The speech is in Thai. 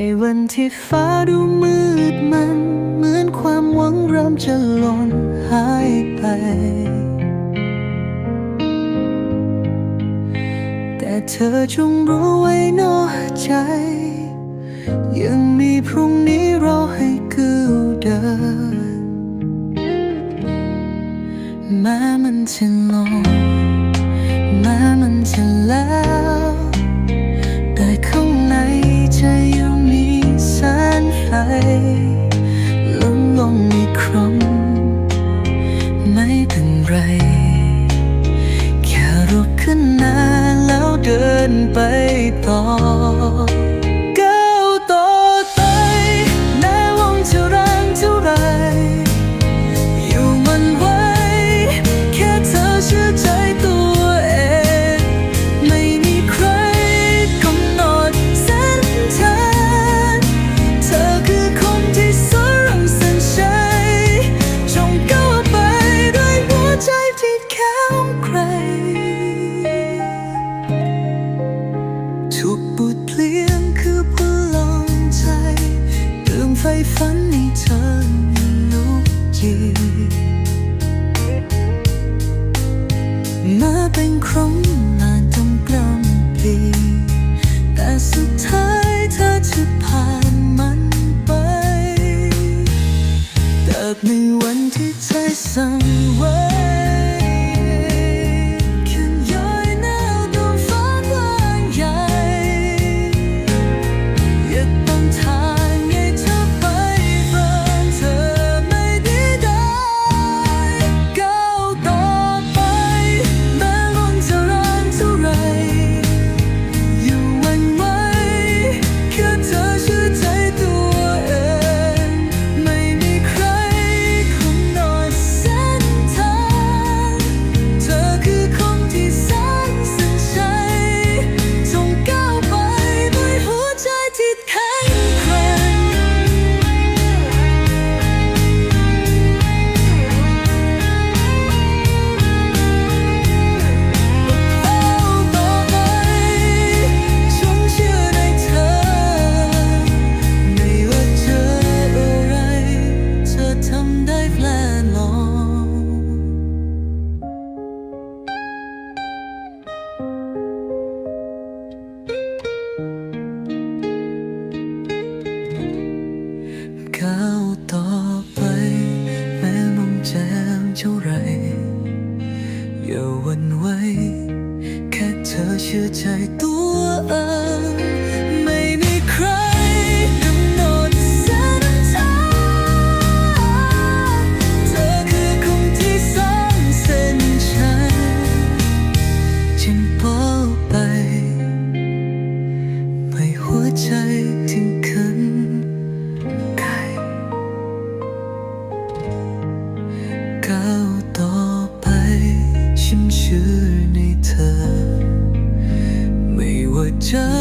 ในวันที่ฟ้าดูมืดมัน เหมือนความหวังเริ่มจะหล่นหายไป แต่เธอจงรู้ไว้นอใจ ยังมีพรุ่งนี้รอให้กู้เดินแม้มันจะลง 被挡。 ในวันที่เธอสั่งไว้ ขาวต่อไป แม้มองแจมเท่าไร อย่าวันไว้ แค่เธอเชื่อใจตัว 这